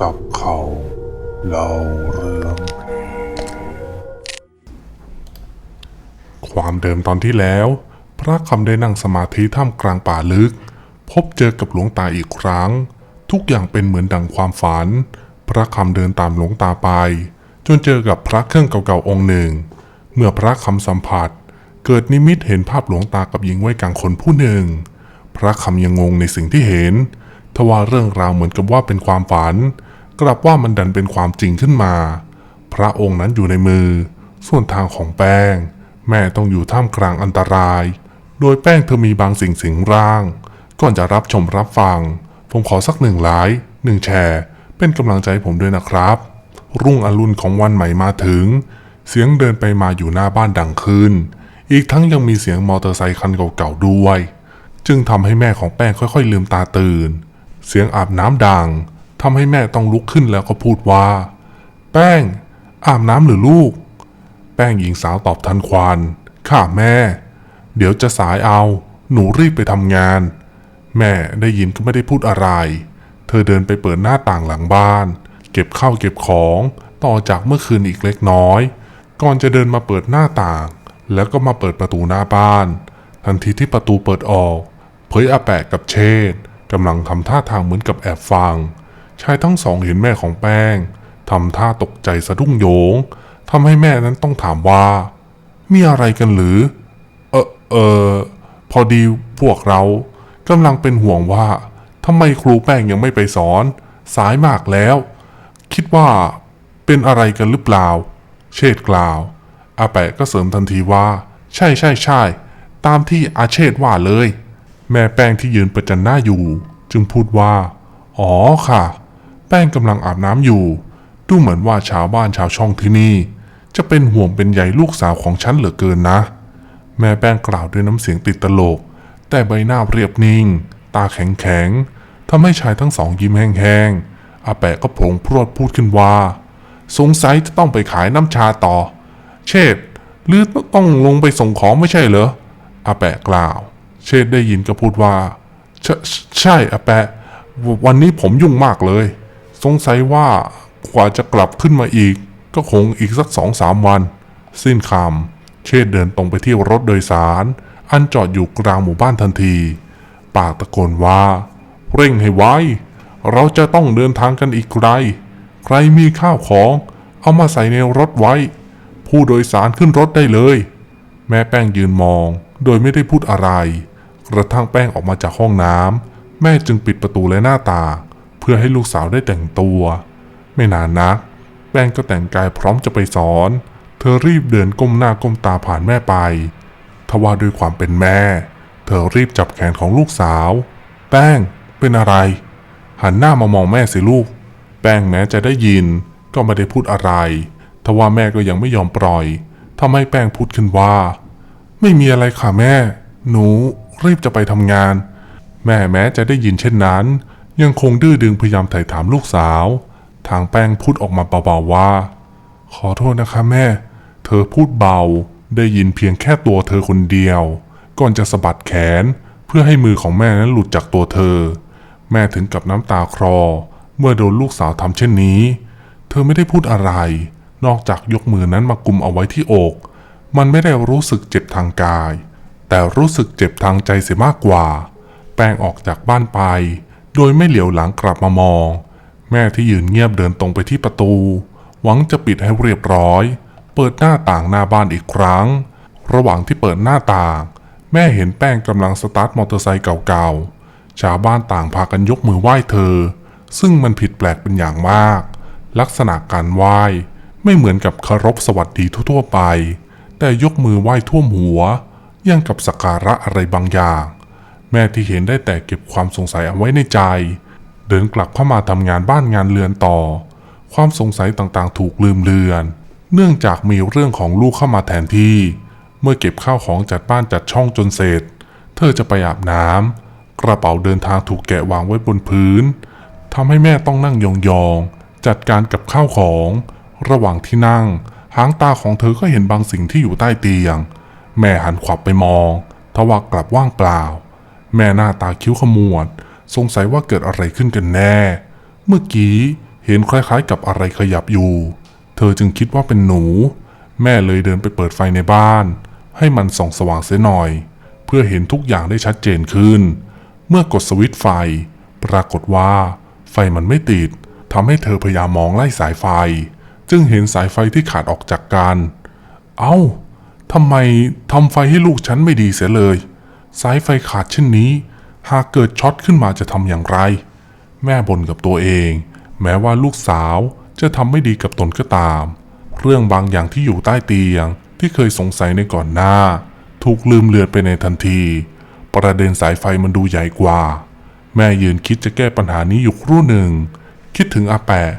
จับเขาเล่าเรื่องความเดิมตอนที่แล้ว พระคำได้นั่งสมาธิท่ามกลางป่าลึก พบเจอกับหลวงตาอีกครั้ง ทุกอย่างเป็นเหมือนดังความฝัน พระคำเดินตามหลวงตาไป จนเจอกับพระเครื่องเก่าๆองค์หนึ่ง เมื่อพระคำสัมผัส เกิดนิมิตเห็นภาพหลวงตากับหญิงไว้กลางคนผู้หนึ่ง พระคำยังงงในสิ่งที่เห็น ทว่าเรื่องราวเหมือนกับว่าเป็นความฝัน กลับว่ามันดันเป็นความจริงขึ้นมา พระองค์นั้นอยู่ในมือ ส่วนทางของแป้ง แม่ต้องอยู่ท่ามกลางอันตราย โดยแป้งเธอมีบางสิ่งสิงร่าง ก่อนจะรับชมรับฟัง ผมขอสักหนึ่งไลค์หนึ่งแชร์ เป็นกำลังใจผมด้วยนะครับ รุ่งอรุณของวันใหม่มาถึง เสียงเดินไปมาอยู่หน้าบ้านดังขึ้น อีกทั้งยังมีเสียงมอเตอร์ไซค์คันเก่าๆด้วย จึงทำให้แม่ของแป้งค่อยๆลืมตาตื่น เสียงอาบน้ำดังทำให้แม่ต้องลุกขึ้นแล้วก็พูดว่า แป้ง อาบน้ำหรือลูก แป้งหญิงสาวตอบทันควันข้าแม่ เดี๋ยวจะสายเอา หนูรีบไปทำงาน แม่ได้ยินก็ไม่ได้พูดอะไร เธอเดินไปเปิดหน้าต่างหลังบ้าน เก็บข้าวเก็บของต่อจากเมื่อคืนอีกเล็กน้อย ก่อนจะเดินมาเปิดหน้าต่าง แล้วก็มาเปิดประตูหน้าบ้าน ทันทีที่ประตูเปิดออก เผยอาแปะกับเชษ กำลังทำท่าทางเหมือนกับแอบฟัง ชายทั้งสองเห็นแม่ของแป้งทำท่าตกใจสะดุ้งโยงทำให้แม่นั้นต้องถามว่า มีอะไรกันหรือ เออเออพอดีพวกเรากำลังเป็นห่วงว่าทำไมครูแป้งยังไม่ไปสอน สายมากแล้ว คิดว่าเป็นอะไรกันหรือเปล่า เชษกล่าว อาแปะก็เสริมทันทีว่า ใช่ใช่ใช่ตามที่อาเชษว่าเลย แม่แป้งที่ยืนประจันหน้าอยู่ จึงพูดว่า อ๋อค่ะ แป้งกำลังอาบน้ำอยู่ ดูเหมือนว่าชาวบ้านชาวช่องที่นี่ จะเป็นห่วงเป็นใยลูกสาวของฉันเหลือเกินนะ แม่แป้งกล่าวด้วยน้ำเสียงติดตลก แต่ใบหน้าเรียบนิ่ง ตาแข็งแข็งทำให้ชายทั้งสองยิ้มแห้งๆอาแปะก็โผงพรวดพูดขึ้นว่า สงสัยจะต้องไปขายน้ำชาต่อ เชษหรือต้องลงไปส่งของไม่ใช่เหรออาแปะกล่าว เชษได้ยินก็พูดว่าใช่ใช่อาแปะ วันนี้ผมยุ่งมากเลย สงสัยว่ากว่าจะกลับขึ้นมาอีก ก็คงอีกสักสองสามวัน สิ้นคำเชษเดินตรงไปที่รถโดยสาร อันจอดอยู่กลางหมู่บ้านทันที ปากตะโกนว่า เร่งให้ไวเราจะต้องเดินทางกันอีกไกล ใครมีข้าวของ เอามาใส่ในรถไว้ ผู้โดยสารขึ้นรถได้เลย แม่แป้งยืนมอง โดยไม่ได้พูดอะไร กระทั่งแป้งออกมาจากห้องน้ำแม่จึงปิดประตูและหน้าต่างเพื่อให้ลูกสาวได้แต่งตัว ไม่นานนัก แป้งก็แต่งกายพร้อมจะไปสอน เธอรีบเดินก้มหน้าก้มตาผ่านแม่ไปทว่าด้วยความเป็นแม่ เธอรีบจับแขนของลูกสาว แป้งเป็นอะไร หันหน้ามามองแม่สิลูก แป้งแม้จะได้ยิน ก็ไม่ได้พูดอะไรทว่าแม่ก็ยังไม่ยอมปล่อยทำให้แป้งพูดขึ้นว่า ไม่มีอะไรค่ะแม่ หนู รีบจะไปทำงาน แม่แม้จะได้ยินเช่นนั้น ยังคงดื้อดึงพยายามไถ่ถามลูกสาว ทางแป้งพูดออกมาเบาๆว่า ขอโทษนะคะแม่ เธอพูดเบาได้ยินเพียงแค่ตัวเธอคนเดียว ก่อนจะสะบัดแขน เพื่อให้มือของแม่นั้นหลุดจากตัวเธอ แม่ถึงกับน้ำตาคลอ เมื่อโดนลูกสาวทำเช่นนี้ เธอไม่ได้พูดอะไร นอกจากยกมือนั้นมากุมเอาไว้ที่อก มันไม่ได้รู้สึกเจ็บทางกาย แต่รู้สึกเจ็บทางใจเสียมากกว่า แป้งออกจากบ้านไป โดยไม่เหลียวหลังกลับมามอง แม่ที่ยืนเงียบเดินตรงไปที่ประตู หวังจะปิดให้เรียบร้อย เปิดหน้าต่างหน้าบ้านอีกครั้ง ระหว่างที่เปิดหน้าต่าง แม่เห็นแป้งกำลังสตาร์ทมอเตอร์ไซค์เก่าๆ ชาวบ้านต่างพากันยกมือไหว้เธอ ซึ่งมันผิดแปลกเป็นอย่างมาก ลักษณะการไหว้ไม่เหมือนกับเคารพสวัสดีทั่วๆไป แต่ยกมือไหว้ท่วมหัว ยังกับสักการะอะไรบางอย่าง แม่ที่เห็นได้แต่เก็บความสงสัยเอาไว้ในใจ เดินกลับเข้ามาทำงานบ้านงานเรือนต่อ ความสงสัยต่างๆ ถูกลืมเลือน เนื่องจากมีเรื่องของลูกเข้ามาแทนที่ เมื่อเก็บข้าวของจัดบ้านจัดช่องจนเสร็จ เธอจะไปอาบน้ำกระเป๋าเดินทางถูกแกะวางไว้บนพื้นทำให้แม่ต้องนั่งยองๆจัดการกับข้าวของ ระหว่างที่นั่งหางตาของเธอก็เห็นบางสิ่งที่อยู่ใต้เตียง แม่หันขวับไปมองทว่ากลับว่างเปล่า แม่หน้าตาคิ้วขมวด สงสัยว่าเกิดอะไรขึ้นกันแน่ เมื่อกี้เห็นคล้ายๆกับอะไรขยับอยู่ เธอจึงคิดว่าเป็นหนู แม่เลยเดินไปเปิดไฟในบ้าน ให้มันส่องสว่างเสียหน่อย เพื่อเห็นทุกอย่างได้ชัดเจนขึ้น เมื่อกดสวิตช์ไฟ ปรากฏว่า ไฟมันไม่ติดทำให้เธอพยายามมองไล่สายไฟ จึงเห็นสายไฟที่ขาดออกจากกัน เอ้า ทำไมทำไฟให้ลูกฉันไม่ดีเสียเลย สายไฟขาดเช่นนี้ หากเกิดช็อตขึ้นมาจะทำอย่างไร แม่บ่นกับตัวเอง แม้ว่าลูกสาวจะทำไม่ดีกับตนก็ตาม เรื่องบางอย่างที่อยู่ใต้เตียงที่เคยสงสัยในก่อนหน้า ถูกลืมเลือนไปในทันที ประเด็นสายไฟมันดูใหญ่กว่า แม่ยืนคิดจะแก้ปัญหานี้อยู่ครู่หนึ่ง คิดถึงอาแปะ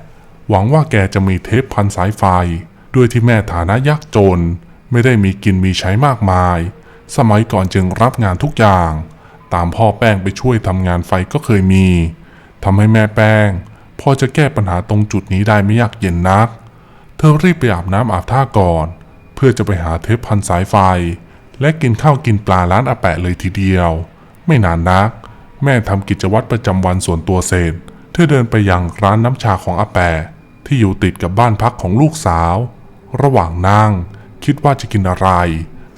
หวังว่าแกจะมีเทปพันสายไฟ ด้วยที่แม่ฐานะยากจน ไม่ได้มีกินมีใช้มากมาย สมัยก่อนจึงรับงานทุกอย่าง ตามพ่อแป้งไปช่วยทำงานไฟก็เคยมีทำให้แม่แป้งพอจะแก้ปัญหาตรงจุดนี้ได้ไม่ยากเย็นนัก เธอรีบไปอาบน้ำอาบท่าก่อน เพื่อจะไปหาเทปพันสายไฟ และกินข้าวกินปลาร้านอาแปะเลยทีเดียว ไม่นานนัก แม่ทำกิจวัตรประจำวันส่วนตัวเสร็จ เธอเดินไปยังร้านน้ำชาของอาแปะที่อยู่ติดกับบ้านพักของลูกสาว ระหว่างนั่ง คิดว่าจะกินอะไร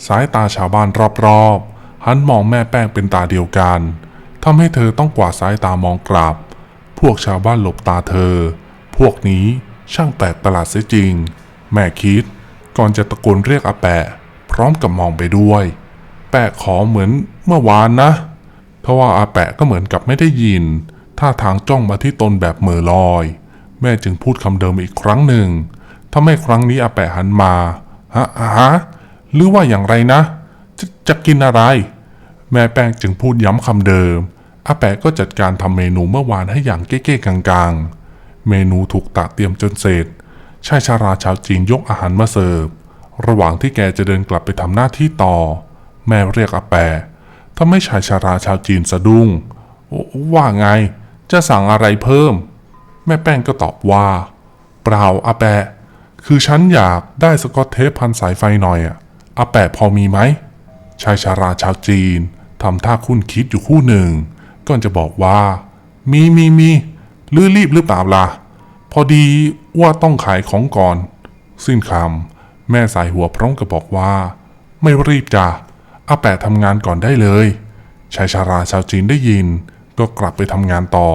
สายตาชาวบ้านรอบๆ หันมองแม่แป้งเป็นตาเดียวกันทำให้เธอต้องกวาดสายตามองกลับ พวกชาวบ้านหลบตาเธอ พวกนี้ช่างแปลกประหลาดเสียจริง แม่คิด ก่อนจะตะโกนเรียกอาแปะ พร้อมกับมองไปด้วย แปะขอเหมือนเมื่อวานนะทว่าอาแปะก็เหมือนกับไม่ได้ยิน ท่าทางจ้องมาที่ตนแบบเหม่อลอย แม่จึงพูดคำเดิมอีกครั้งหนึ่งทำให้ครั้งนี้อาแปะหันมา ฮะหรือว่าอย่างไรนะ จะจะกินอะไร แม่แป้งจึงพูดย้ำคำเดิมอาแปะก็จัดการทำเมนูเมื่อวานให้อย่างเก้ๆกลางๆ เมนูถูกตักเตรียมจนเสร็จชายชาราชาวจีนยกอาหารมาเสิร์ฟ ระหว่างที่แกจะเดินกลับไปทำหน้าที่ต่อ แม่เรียกอาแปะทำให้ชายชาราชาวจีนสะดุ้ง ว่าไง จะสั่งอะไรเพิ่ม แม่แป้งก็ตอบว่า เปล่าอาแปะ คือฉันอยากได้สกอตเทปพันสายไฟหน่อยอะอาแปะพอมีไหม ชายชาราชาวจีนทำท่าคุ้นคิดอยู่คู่หนึ่ง ก่อนจะบอกว่า มีมีมีหรือรีบหรือเปล่าล่ะ พอดีว่าต้องขายของก่อน สิ้นคำแม่สายหัวพร้อมกับบอกว่า ไม่รีบจ้ะอาแปะทำงานก่อนได้เลย ชายชาราชาวจีนได้ยิน ก็กลับไปทำงานต่อ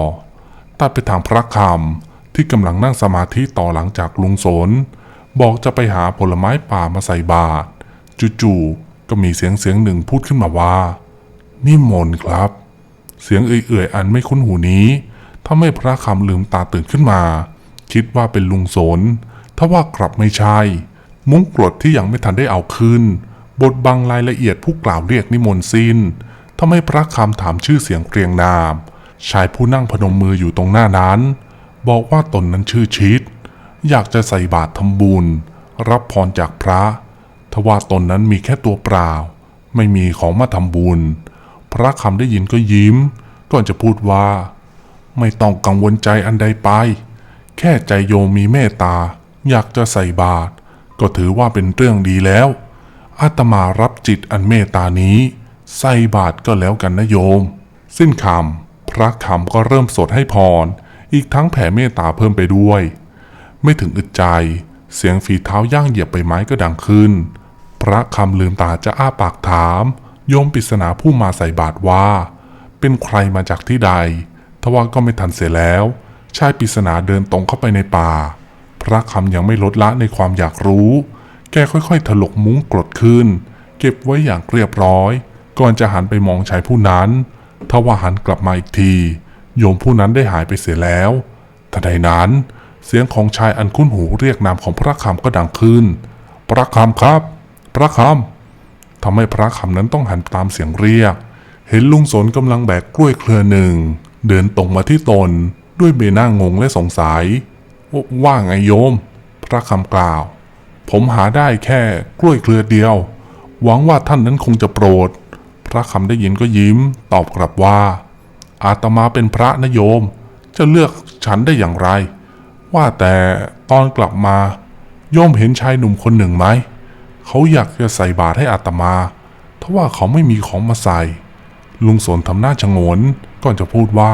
ตัดไปทางพระคำที่กำลังนั่งสมาธิต่อหลังจากลุงสน บอกจะไปหาผลไม้ป่ามาใส่บาตรจู่ๆก็มีเสียงเสียงหนึ่งพูดขึ้นมาว่านี่มนต์ครับ เสียงเอื่อยๆอันไม่คุ้นหูนี้ทำให้พระคำลืมตาตื่นขึ้นมา คิดว่าเป็นลุงสนทว่ากลับไม่ใช่ มุ้งกรดที่ยังไม่ทันได้เอาขึ้นบทบังรายละเอียดผู้กล่าวเรียกนิมนต์สิ้นทำให้พระคำถามชื่อเสียงเรียงนาม ชายผู้นั่งพนมมืออยู่ตรงหน้านั้น บอกว่าตนนั้นชื่อชิด อยากจะใส่บาตรทำบุญ รับพรจากพระ ทว่าตนนั้นมีแค่ตัวเปล่า ไม่มีของมาทำบุญ พระคำได้ยินก็ยิ้ม ก่อนจะพูดว่า ไม่ต้องกังวลใจอันใดไป แค่ใจโยมมีเมตตา อยากจะใส่บาตรก็ถือว่าเป็นเรื่องดีแล้ว อาตมารับจิตอันเมตตานี้ ใส่บาตรก็แล้วกันนะโยม สิ้นคำพระคำก็เริ่มสดให้พร อีกทั้งแผ่เมตตาเพิ่มไปด้วย ไม่ถึงอึดใจ เสียงฝีเท้าย่างเหยียบใบไม้ก็ดังขึ้น พระคำลืมตาจะอ้าปากถาม โยมปริศนาผู้มาใส่บาตรว่า เป็นใครมาจากที่ใด ทว่าก็ไม่ทันเสียแล้ว ชายปริศนาเดินตรงเข้าไปในป่า พระคำยังไม่ลดละในความอยากรู้ แกค่อยๆถลกมุ้งกรดขึ้น เก็บไว้อย่างเรียบร้อย ก่อนจะหันไปมองชายผู้นั้น ทว่าหันกลับมาอีกที โยมผู้นั้นได้หายไปเสียแล้วทันใดนั้น เสียงของชายอันคุ้นหูเรียกนามของพระคำก็ดังขึ้น พระคำครับ พระคำทำให้พระคำนั้นต้องหันตามเสียงเรียก เห็นลุงสนกำลังแบกกล้วยเครือหนึ่ง เดินตรงมาที่ตน ด้วยเบหน้างงและสงสัย ว่าไงโยม พระคำกล่าว ผมหาได้แค่กล้วยเครือเดียว หวังว่าท่านนั้นคงจะโปรด พระคำได้ยินก็ยิ้ม ตอบกลับว่า อาตมาเป็นพระนะโยม จะเลือกฉันได้อย่างไร ว่าแต่ตอนกลับมาโยมเห็นชายหนุ่มคนหนึ่งไหม เขาอยากจะใส่บาตรให้อาตมาทว่าเขาไม่มีของมาใส่ ลุงสนทำหน้าชงนก่อนจะพูดว่า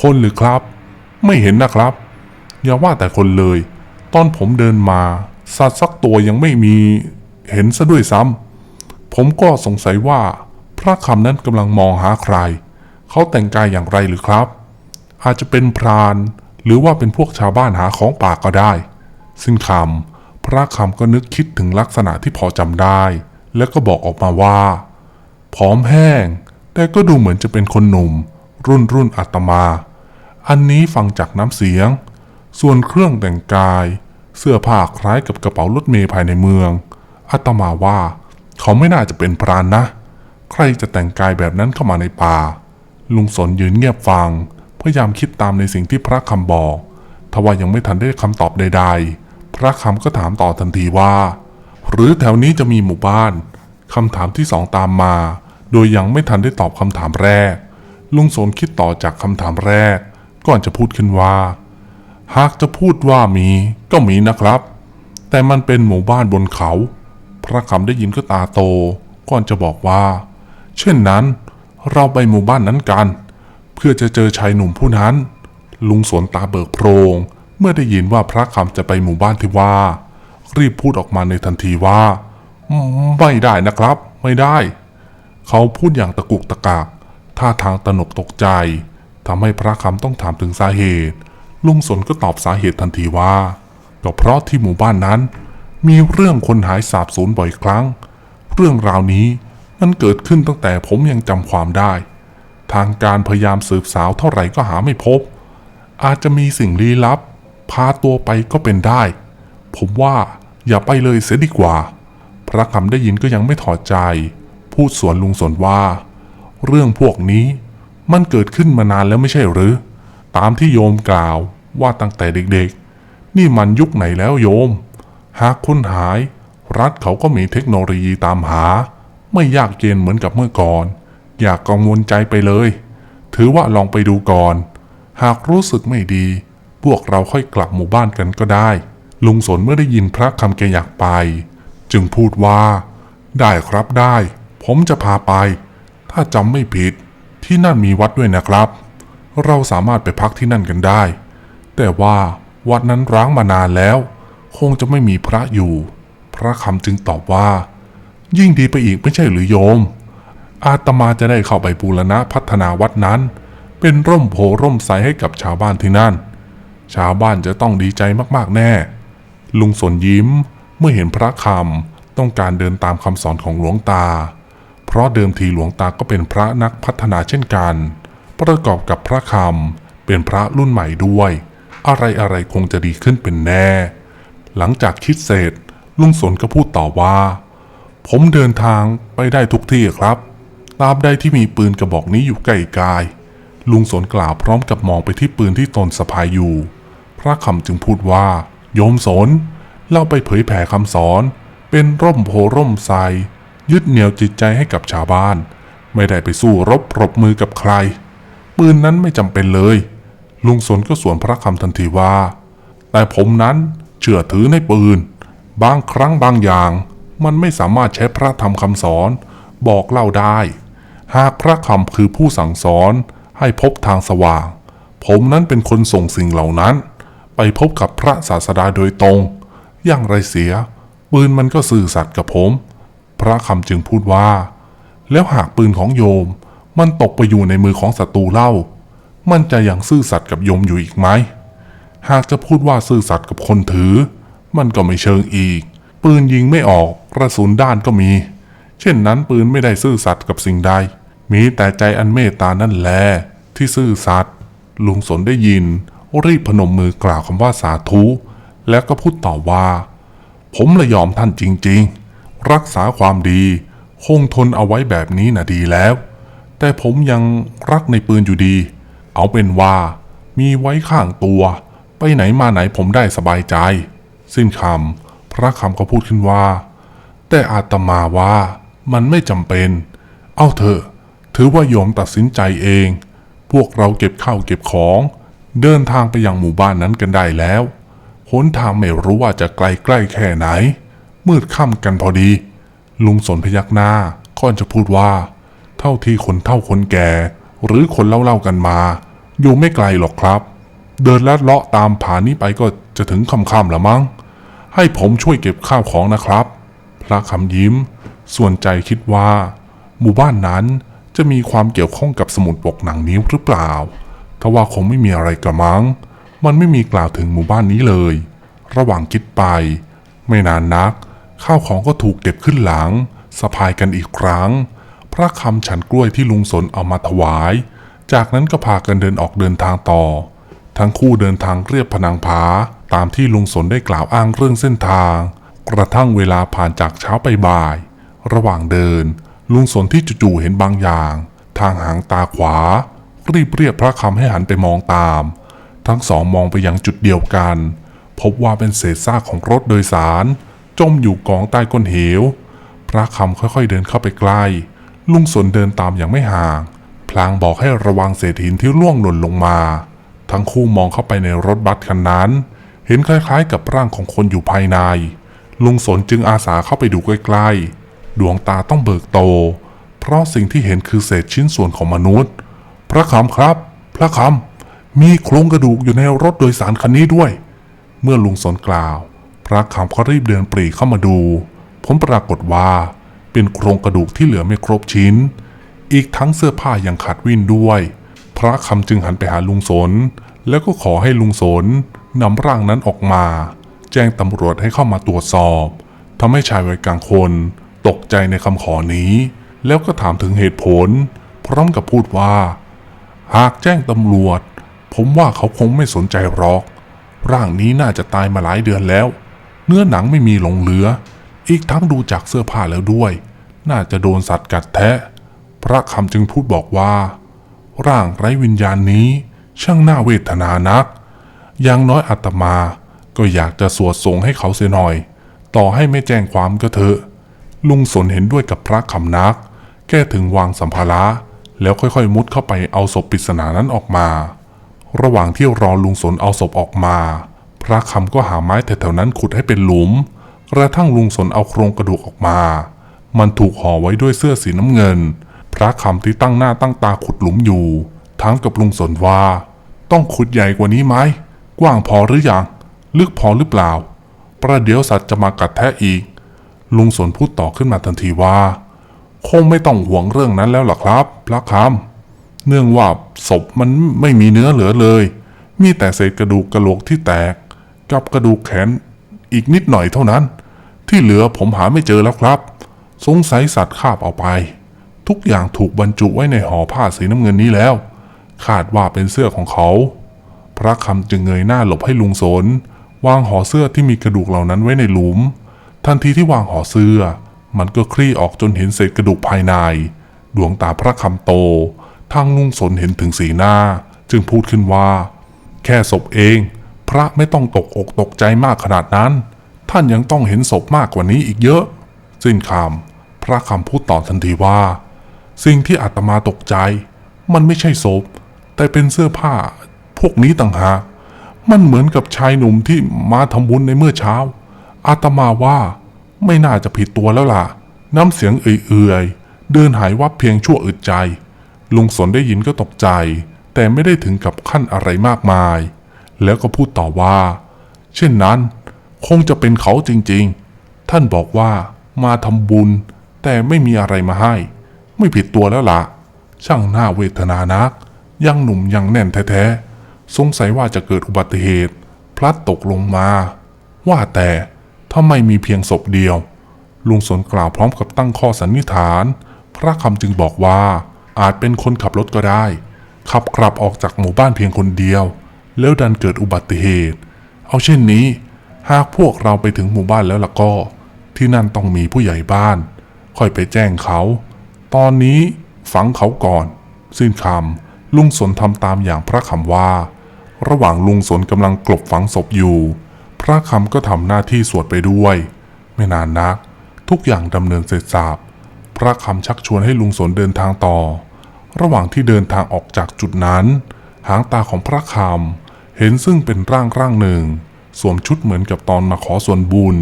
คนหรือครับ ไม่เห็นนะครับ อย่าว่าแต่คนเลย ตอนผมเดินมาสัตว์สักตัวยังไม่มีเห็นซะด้วยซ้ำผมก็สงสัยว่า พระคำนั้นกำลังมองหาใคร เขาแต่งกายอย่างไรหรือครับ อาจจะเป็นพราน หรือว่าเป็นพวกชาวบ้านหาของป่าก็ได้สิ้นคำพระคำก็นึกคิดถึงลักษณะที่พอจำได้ แล้วก็บอกออกมาว่าผอมแห้ง แต่ก็ดูเหมือนจะเป็นคนหนุ่ม รุ่นรุ่นอาตมา อันนี้ฟังจากน้ำเสียง ส่วนเครื่องแต่งกาย เสื้อผ้าคล้ายกับกระเป๋ารถเมล์ภายในเมืองอาตมาว่า เขาไม่น่าจะเป็นพรานนะ ใครจะแต่งกายแบบนั้นเข้ามาในป่า ลุงสนยืนเงียบฟัง พยายามคิดตามในสิ่งที่พระคำบอกทว่ายังไม่ทันได้คำตอบใด ๆ พระคำก็ถามต่อทันทีว่า หรือแถวนี้จะมีหมู่บ้านคำถามที่สองตามมา โดยยังไม่ทันได้ตอบคำถามแรก ลุงสนคิดต่อจากคำถามแรก ก่อนจะพูดขึ้นว่า หากจะพูดว่ามีก็มีนะครับ แต่มันเป็นหมู่บ้านบนเขา พระคำได้ยินก็ตาโต ก่อนจะบอกว่า เช่นนั้น เราไปหมู่บ้านนั้นกัน เพื่อจะเจอชายหนุ่มผู้นั้น ลุงสวนตาเบิกโพรง เมื่อได้ยินว่าพระคำจะไปหมู่บ้านที่ว่า รีบพูดออกมาในทันทีว่า ไม่ได้นะครับ ไม่ได้ เขาพูดอย่างตะกุกตะกากท่าทางตนกตกใจทำให้พระคำต้องถามถึงสาเหตุ ลุงสนก็ตอบสาเหตุทันทีว่าก็เพราะที่หมู่บ้านนั้น มีเรื่องคนหายสาบสูญบ่อยครั้ง เรื่องราวนี้มันเกิดขึ้นตั้งแต่ผมยังจำความได้ ทางการพยายามสืบสาวเท่าไหร่ก็หาไม่พบ อาจจะมีสิ่งลี้ลับ พาตัวไปก็เป็นได้ ผมว่าอย่าไปเลยเสียดีกว่า พระคำได้ยินก็ยังไม่ถอดใจ พูดสวนลุงสนว่า เรื่องพวกนี้มันเกิดขึ้นมานานแล้วไม่ใช่หรือ ตามที่โยมกล่าวว่าตั้งแต่เด็กๆ นี่มันยุคไหนแล้วโยม หากคนหาย รัฐเขาก็มีเทคโนโลยีตามหา ไม่ยากเย็นเหมือนกับเมื่อก่อน อย่ากกังวลใจไปเลย ถือว่าลองไปดูก่อน หากรู้สึกไม่ดี พวกเราค่อยกลับหมู่บ้านกันก็ได้ ลุงสนเมื่อได้ยินพระคำแกอยากไป จึงพูดว่า ได้ครับได้ ผมจะพาไป ถ้าจำไม่ผิด ที่นั่นมีวัดด้วยนะครับ เราสามารถไปพักที่นั่นกันได้ แต่ว่าวัดนั้นร้างมานานแล้ว คงจะไม่มีพระอยู่ พระคำจึงตอบว่า ยิ่งดีไปอีกไม่ใช่หรือโยม อาตมาจะได้เข้าไปบูรณะพัฒนาวัดนั้น เป็นร่มโพร่มใสให้กับชาวบ้านที่นั่น ชาวบ้านจะต้องดีใจมากๆแน่ ลุงสนยิ้มเมื่อเห็นพระคำต้องการเดินตามคำสอนของหลวงตา เพราะเดิมทีหลวงตาก็เป็นพระนักพัฒนาเช่นกัน ประกอบกับพระคำเป็นพระรุ่นใหม่ด้วย อะไรอะไรคงจะดีขึ้นเป็นแน่ หลังจากคิดเสร็จลุงสนก็พูดต่อว่า ผมเดินทางไปได้ทุกที่ครับ ตราบใดที่มีปืนกระบอกนี้อยู่ใกล้กาย ลุงสนกล่าวพร้อมกับมองไปที่ปืนที่ตนสะพายอยู่ พระคำจึงพูดว่า โยมสน เล่าไปเผยแผ่คำสอน เป็นร่มโพร่มไทรยึดเหนี่ยวจิตใจให้กับชาวบ้าน ไม่ได้ไปสู้รบปรบมือกับใคร ปืนนั้นไม่จำเป็นเลย ลุงสนก็สวนพระคำทันทีว่า แต่ผมนั้นเชื่อถือในปืน บางครั้งบางอย่าง มันไม่สามารถใช้พระธรรมคำสอน บอกเล่าได้ หากพระคำคือผู้สั่งสอนให้พบทางสว่าง ผมนั้นเป็นคนส่งสิ่งเหล่านั้น ไปพบกับพระศาสดาโดยตรง อย่างไรเสีย ปืนมันก็สื่อสัตย์กับผม พระคำจึงพูดว่า แล้วหากปืนของโยม มันตกไปอยู่ในมือของศัตรูเล่า มันจะยังซื่อสัตย์กับโยมอยู่อีกไหม หากจะพูดว่าซื่อสัตย์กับคนถือ มันก็ไม่เชิงอีก ปืนยิงไม่ออกกระสุนด้านก็มี เช่นนั้นปืนไม่ได้ซื่อสัตย์กับสิ่งใด มีแต่ใจอันเมตตานั่นแหละที่ซื่อสัตย์ลุงสนได้ยิน รีบพนมมือกล่าวคำว่าสาธุ แล้วก็พูดต่อว่า ผมละยอมท่านจริง ๆ รักษาความดี คงทนเอาไว้แบบนี้นะดีแล้ว แต่ผมยังรักในปืนอยู่ดี เอาเป็นว่า มีไว้ข้างตัว ไปไหนมาไหนผมได้สบายใจ สิ้นคำพระคำก็พูดขึ้นว่า แต่อาตมาว่ามันไม่จำเป็น เอาเถอะ ถือว่าโยมตัดสินใจเอง พวกเราเก็บข้าวเก็บของ เดินทางไปยังหมู่บ้านนั้นกันได้แล้วหนทางไม่รู้ว่าจะไกลใกล้แค่ไหน มืดค่ำกันพอดี ลุงสนพยักหน้าก่อนจะพูดว่า เท่าที่คนเท่าคนแก่ หรือคนเล่าๆกันมา อยู่ไม่ไกลหรอกครับ เดินลัดเลาะตามผานี้ไปก็จะถึงค่ำๆละมั้ง ให้ผมช่วยเก็บข้าวของนะครับ พระคำยิ้ม ส่วนใจคิดว่า หมู่บ้านนั้น จะมีความเกี่ยวข้องกับสมุดปกหนังนิ้วหรือเปล่าทว่าคงไม่มีอะไรกระมัง มันไม่มีกล่าวถึงหมู่บ้านนี้เลย ระหว่างคิดไป ไม่นานนัก ข้าวของก็ถูกเก็บขึ้นหลังสะพายกันอีกครั้ง พระคำฉันกล้วยที่ลุงสนเอามาถวาย จากนั้นก็พากันเดินออกเดินทางต่อ ทั้งคู่เดินทางเรียบพนังผาตามที่ลุงสนได้กล่าวอ้างเรื่องเส้นทาง กระทั่งเวลาผ่านจากเช้าไปบ่าย ระหว่างเดิน ลุงสนที่จู่ๆเห็นบางอย่าง ทางหางตาขวา รีบเรียกพระคำให้หันไปมองตาม ทั้งสองมองไปยังจุดเดียวกัน พบว่าเป็นเศษซากของรถโดยสาร จมอยู่กองใต้ก้นเหว พระคำค่อยๆเดินเข้าไปใกล้ ลุงสนเดินตามอย่างไม่ห่าง พลางบอกให้ระวังเศษหินที่ร่วงหล่นลงมา ทั้งคู่มองเข้าไปในรถบัสคันนั้น เห็นคล้ายๆ กับร่างของคนอยู่ภายใน ลุงสนจึงอาสาเข้าไปดูใกล้ๆ ดวงตาต้องเบิกโต เพราะสิ่งที่เห็นคือเศษชิ้นส่วนของมนุษย์ พระคำครับ พระคำมีโครงกระดูกอยู่ในรถโดยสารคันนี้ด้วย เมื่อลุงสนกล่าว พระคำก็รีบเดินปรีเข้ามาดูผลปรากฏว่า เป็นโครงกระดูกที่เหลือไม่ครบชิ้น อีกทั้งเสื้อผ้ายังขาดวิ่นด้วย พระคำจึงหันไปหาลุงสน แล้วก็ขอให้ลุงสนนำร่างนั้นออกมา แจ้งตำรวจให้เข้ามาตรวจสอบทำให้ชายวัยกลางคน ตกใจในคำขอนี้ แล้วก็ถามถึงเหตุผล พร้อมกับพูดว่า หากแจ้งตำรวจ ผมว่าเขาคงไม่สนใจหรอก ร่างนี้น่าจะตายมาหลายเดือนแล้ว เนื้อหนังไม่มีหลงเหลือ อีกทั้งดูจากเสื้อผ้าแล้วด้วย น่าจะโดนสัตว์กัดแทะ พระคำจึงพูดบอกว่า ร่างไร้วิญญาณนี้ ช่างน่าเวทนานัก อย่างน้อยอาตมาก็อยากจะสวดส่งให้เขาเสียหน่อย ต่อให้ไม่แจ้งความก็เถอะ ลุงสนเห็นด้วยกับพระคำนัก แก้ถึงวางสัมภาระ แล้วค่อยๆ มุดเข้าไปเอาศพปริศนานั้นออกมา ระหว่างที่รอลุงสนเอาศพออกมา พระคำก็หาไม้แถวๆนั้นขุดให้เป็นหลุม กระทั่งลุงสนเอาโครงกระดูกออกมา มันถูกห่อไว้ด้วยเสื้อสีน้ำเงิน พระคำที่ตั้งหน้าตั้งตาขุดหลุมอยู่ ถามกับลุงสนว่า ต้องขุดใหญ่กว่านี้ไหม กว้างพอหรืออยัง ลึกพอหรือเปล่า ประเดี๋ยวสัตว์จะมากัดแทะอีก ลุงสนพูดต่อขึ้นมาทันทีว่า คงไม่ต้องห่วงเรื่องนั้นแล้วล่ะครับ พระคำเนื่องว่าศพมันไม่มีเนื้อเหลือเลย มีแต่เศษกระดูกกระโหลกที่แตก กับกระดูกแขนอีกนิดหน่อยเท่านั้น ที่เหลือผมหาไม่เจอแล้วครับ สงสัยสัตว์คาบเอาไป ทุกอย่างถูกบรรจุไว้ในห่อผ้าสีน้ำเงินนี้แล้ว คาดว่าเป็นเสื้อของเขา พระคำจึงเงยหน้าหลบให้ลุงสนวางห่อเสื้อที่มีกระดูกเหล่านั้นไว้ในหลุม ทันทีที่วางห่อเสื้อ มันก็คลี่ออกจนเห็นเศษกระดูกภายใน ดวงตาพระคำโต ทางลุงสนเห็นถึงสีหน้า จึงพูดขึ้นว่า แค่ศพเอง พระไม่ต้องตกอกตกใจมากขนาดนั้น ท่านยังต้องเห็นศพมากกว่านี้อีกเยอะ สิ้นคำพระคำพูดต่อทันทีว่า สิ่งที่อาตมาตกใจ มันไม่ใช่ศพ แต่เป็นเสื้อผ้า พวกนี้ต่างหากมันเหมือนกับชายหนุ่มที่มาทำบุญในเมื่อเช้า อาตมาว่าไม่น่าจะผิดตัวแล้วล่ะ น้ำเสียงเอื่อยๆ เดินหายวับเพียงชั่วอึดใจ ลุงสนได้ยินก็ตกใจ แต่ไม่ได้ถึงกับขั้นอะไรมากมาย แล้วก็พูดต่อว่า เช่นนั้น คงจะเป็นเขาจริงๆ ท่านบอกว่ามาทำบุญ แต่ไม่มีอะไรมาให้ ไม่ผิดตัวแล้วล่ะ ช่างหน่าเวทนานัก ยังหนุ่มยังแน่นแท้ๆ สงสัยว่าจะเกิดอุบัติเหตุ พลัดตกลงมา ว่าแต่ ทำไมมีเพียงศพเดียว ลุงสนกล่าวพร้อมกับตั้งข้อสันนิษฐาน พระคำจึงบอกว่า อาจเป็นคนขับรถก็ได้ ขับกลับออกจากหมู่บ้านเพียงคนเดียว แล้วดันเกิดอุบัติเหตุ เอาเช่นนี้ หากพวกเราไปถึงหมู่บ้านแล้วล่ะก็ ที่นั่นต้องมีผู้ใหญ่บ้าน ค่อยไปแจ้งเขา ตอนนี้ฝังเขาก่อน สิ้นคำลุงสนทำตามอย่างพระคำว่า ระหว่างลุงสนกำลังกลบฝังศพอยู่ พระคำก็ทำหน้าที่สวดไปด้วย ไม่นานนัก ทุกอย่างดำเนินเสร็จสับพระคำชักชวนให้ลุงสนเดินทางต่อ ระหว่างที่เดินทางออกจากจุดนั้น หางตาของพระคำเห็นซึ่งเป็นร่างร่างหนึ่ง สวมชุดเหมือนกับตอนมาขอส่วนบุญ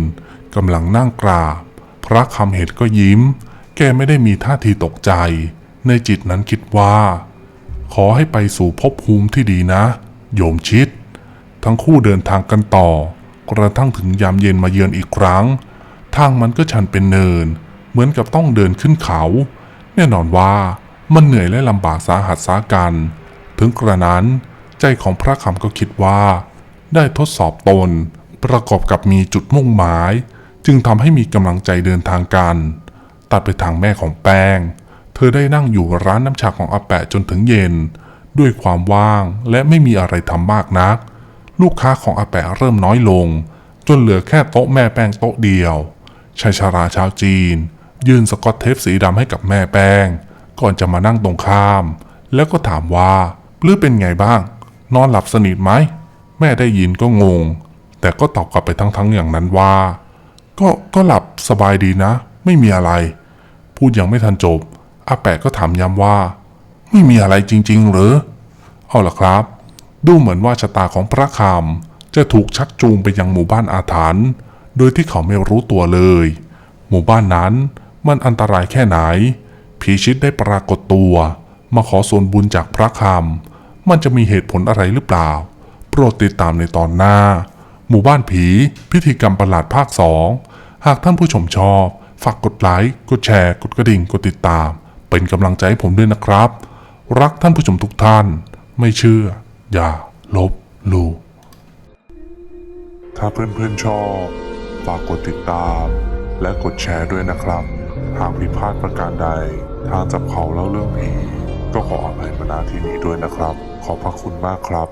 กำลังนั่งกราบ พระคำเห็นก็ยิ้ม แกไม่ได้มีท่าทีตกใจ ในจิตนั้นคิดว่า ขอให้ไปสู่ภพภูมิที่ดีนะ โยมชิด ทั้งคู่เดินทางกันต่อ กระทั่งถึงยามเย็นมาเยือนอีกครั้ง ทางมันก็ชันเป็นเนิน เหมือนกับต้องเดินขึ้นเขา แน่นอนว่ามันเหนื่อยและลำบากสาหัสสากัน ถึงกระนั้น ใจของพระคำก็คิดว่า ได้ทดสอบตน ประกอบกับมีจุดมุ่งหมาย จึงทำให้มีกำลังใจเดินทางกัน ตัดไปทางแม่ของแป้ง เธอได้นั่งอยู่ร้านน้ำชาของอาแปะจนถึงเย็น ด้วยความว่างและไม่มีอะไรทำมากนัก ลูกค้าของอาแปะเริ่มน้อยลง จนเหลือแค่โต๊ะแม่แป้งโต๊ะเดียวชายชาราชาวจีน ยื่นสกอตเทปสีดำให้กับแม่แป้ง ก่อนจะมานั่งตรงข้าม แล้วก็ถามว่าปลื้อเป็นไงบ้าง นอนหลับสนิทไหม แม่ได้ยินก็งง แต่ก็ตอบกลับไปทั้งๆอย่างนั้นว่า ก็ก็หลับสบายดีนะ ไม่มีอะไร พูดยังไม่ทันจบอาแปะก็ถามย้ำว่า ไม่มีอะไรจริง ๆ หรือเอาล่ะครับ ดูเหมือนว่าชะตาของพระคำจะถูกชักจูงไปยังหมู่บ้านอาถรรพ์โดยที่เขาไม่รู้ตัวเลย หมู่บ้านนั้นมันอันตรายแค่ไหน ผีชิดได้ปรากฏตัว มาขอส่วนบุญจากพระคำมันจะมีเหตุผลอะไรหรือเปล่า โปรดติดตามในตอนหน้า หมู่บ้านผี พิธีกรรมประหลาดภาคสองหากท่านผู้ชมชอบ ฝากกดไลค์ กดแชร์ กดกระดิ่ง กดติดตาม เป็นกำลังใจให้ผมด้วยนะครับ รักท่านผู้ชมทุกท่าน ไม่เชื่อ อย่าลบลู่ถ้าเพื่อนๆชอบ ฝากกดติดตาม และกดแชร์ด้วยนะครับ หากผิดพลาดประการใด ทางจับเขาเล่าเรื่องผีก็ขออภัยมาณที่นี้ด้วยนะครับ ขอบพระคุณมากครับ